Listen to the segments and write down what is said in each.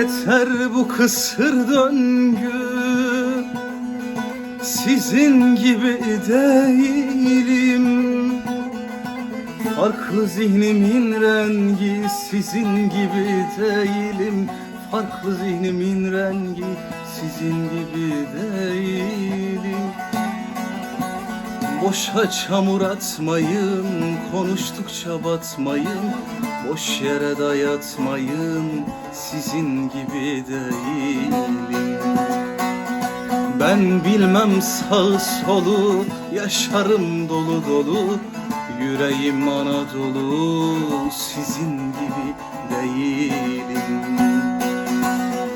biter bu kısır döngü Sizin gibi değilim. Farklı zihnimin rengi sizin gibi değilim. Farklı zihnimin rengi sizin gibi değilim Boşa çamur atmayın, konuştukça batmayın. Boş yere dayatmayın, sizin gibi değilim. Ben bilmem sağ solu, yaşarım dolu dolu. Yüreğim Anadolu, sizin gibi değilim.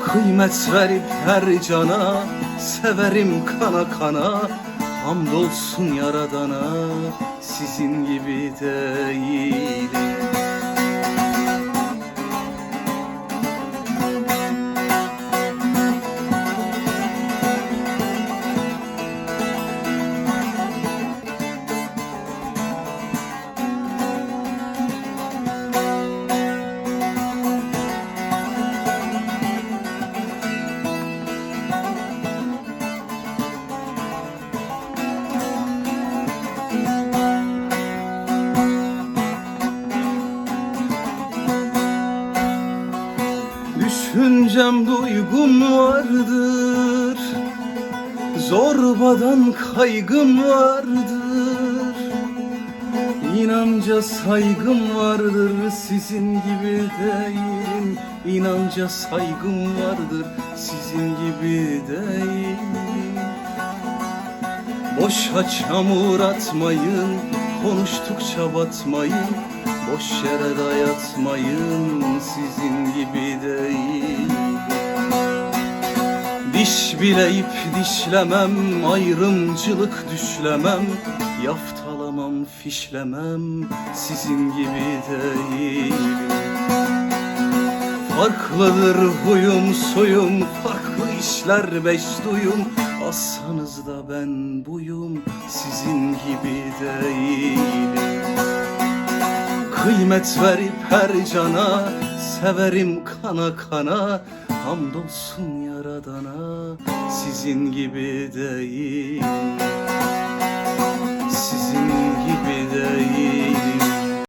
Kıymet verip her cana Severim kana kana Hamdolsun yaradana Sizin gibi değilim Düşüncem duygum vardır. Zorbadan kaygım vardır. İnanca saygım vardır Sizin gibi değilim. İnanca saygım vardır Sizin gibi değilim. Boşa çamur atmayın Konuştukça batmayın. Boş yere dayatmayın Sizin gibi değil Diş bileyip dişlemem Ayrımcılık düşlemem. Yaftalamam fişlemem Sizin gibi değil. Farklıdır huyum suyum Farklı işler beş duyum Assanız da ben buyum Sizin gibi değilim Kıymet verip her cana Severim kana kana Hamdolsun yaradana Sizin gibi değilim